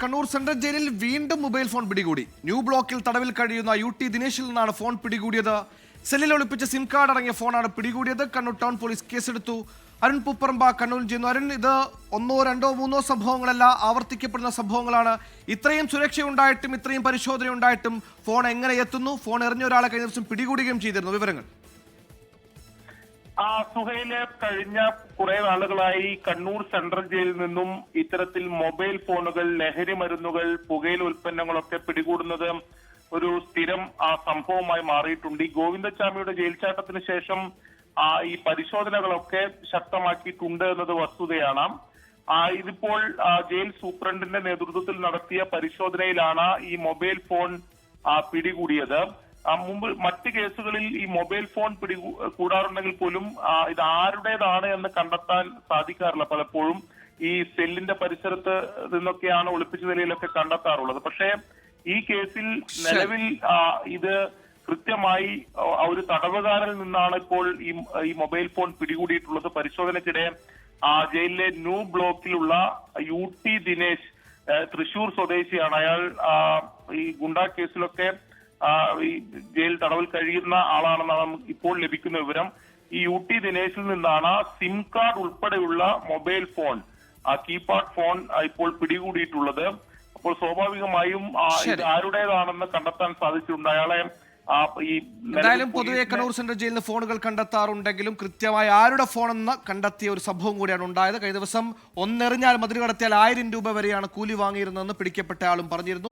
Kannur central ജയിലിൽ വീണ്ടും mobile phone പിടികൂടി. ന്യൂ ബ്ലോക്കിൽ തടവിൽ കഴിയുന്ന യു ടി ദിനേശിൽ നിന്നാണ് ഫോൺ പിടികൂടിയത്. സെല്ലിൽ ഒളിപ്പിച്ച സിം കാർഡ് അടങ്ങിയ ഫോണാണ് പിടികൂടിയത്. കണ്ണൂർ ടൗൺ പോലീസ് കേസെടുത്തു. അരുൺ പൂപ്പറമ്പ കണ്ണൂരിൽ ചെയ്യുന്നു. അരുൺ ഇത് ഒന്നോ രണ്ടോ മൂന്നോ സംഭവങ്ങളല്ല ആവർത്തിക്കപ്പെടുന്ന സംഭവങ്ങളാണ്. ഇത്രയും സുരക്ഷയുണ്ടായിട്ടും ഇത്രയും പരിശോധന ഉണ്ടായിട്ടും ഫോൺ എങ്ങനെ എത്തുന്നു? ഫോൺ എറിഞ്ഞ ഒരാളെ കഴിഞ്ഞ ദിവസം പിടികൂടുകയും ചെയ്തിരുന്നു. വിവരങ്ങൾ. സുഹൈൽ കഴിഞ്ഞ കുറെ നാളുകളായി കണ്ണൂർ സെൻട്രൽ ജയിലിൽ നിന്നും ഇത്തരത്തിൽ മൊബൈൽ ഫോണുകൾ ലഹരി മരുന്നുകൾ പുകയില ഉൽപ്പന്നങ്ങളൊക്കെ പിടികൂടുന്നത് ഒരു സ്ഥിരം ആ സംഭവമായി മാറിയിട്ടുണ്ട്. ഈ ഗോവിന്ദസ്വാമിയുടെ ജയിൽ ചാട്ടത്തിന് ശേഷം ആ ഈ പരിശോധനകളൊക്കെ ശക്തമാക്കിയിട്ടുണ്ട് എന്നത് വസ്തുതയാണ്. ആ ഇതിപ്പോൾ ജയിൽ സൂപ്രണ്ടിന്റെ നേതൃത്വത്തിൽ നടത്തിയ പരിശോധനയിലാണ് ഈ മൊബൈൽ ഫോൺ ആ, പിടികൂടിയത്. ആ, മുമ്പ് മറ്റ് കേസുകളിൽ ഈ മൊബൈൽ ഫോൺ പിടികൂ കൂടാറുണ്ടെങ്കിൽ പോലും ഇത് ആരുടേതാണ് എന്ന് കണ്ടെത്താൻ സാധിക്കാറില്ല പലപ്പോഴും. ഈ സെല്ലിന്റെ പരിസരത്ത് നിന്നൊക്കെയാണ് ഒളിപ്പിച്ച നിലയിലൊക്കെ കണ്ടെത്താറുള്ളത്. പക്ഷേ ഈ കേസിൽ നിലവിൽ ഇത് കൃത്യമായി ഒരു തടവുകാരിൽ നിന്നാണ് ഇപ്പോൾ ഈ ഈ മൊബൈൽ ഫോൺ പിടികൂടിയിട്ടുള്ളത്. പരിശോധനയ്ക്കിടെ ആ ജയിലിലെ ന്യൂ ബ്ലോക്കിലുള്ള യു ടി ദിനേശ് തൃശൂർ സ്വദേശിയാണ്. അയാൾ ഈ ഗുണ്ടാ കേസിലൊക്കെ ഈ ജയിൽ തടവിൽ കഴിയുന്ന ആളാണെന്നാണ് നമുക്ക് ഇപ്പോൾ ലഭിക്കുന്ന വിവരം. ഈ യു ടി ദിനേശിൽ നിന്നാണ് സിം കാർഡ് ഉൾപ്പെടെയുള്ള മൊബൈൽ ഫോൺ ആ കീപാഡ് ഫോൺ ഇപ്പോൾ പിടികൂടിയിട്ടുള്ളത്. അപ്പോൾ സ്വാഭാവികമായും ഇത് ആരുടേതാണെന്ന് കണ്ടെത്താൻ സാധിച്ചിട്ടുണ്ട്. അയാളെ എന്തായാലും പൊതുവെ കണ്ണൂർ സെൻട്രൽ ജയിലിൽ നിന്ന് ഫോണുകൾ കണ്ടെത്താറുണ്ടെങ്കിലും കൃത്യമായി ആരുടെ ഫോണെന്ന് കണ്ടെത്തിയ ഒരു സംഭവം കൂടിയാണ് ഉണ്ടായത്. കഴിഞ്ഞ ദിവസം ഒന്നെറിഞ്ഞാൽ മതിൽ കടത്തിയാൽ ആയിരം രൂപ വരെയാണ് കൂലി വാങ്ങിയിരുന്നതെന്ന് പിടിക്കപ്പെട്ട ആളും പറഞ്ഞിരുന്നു.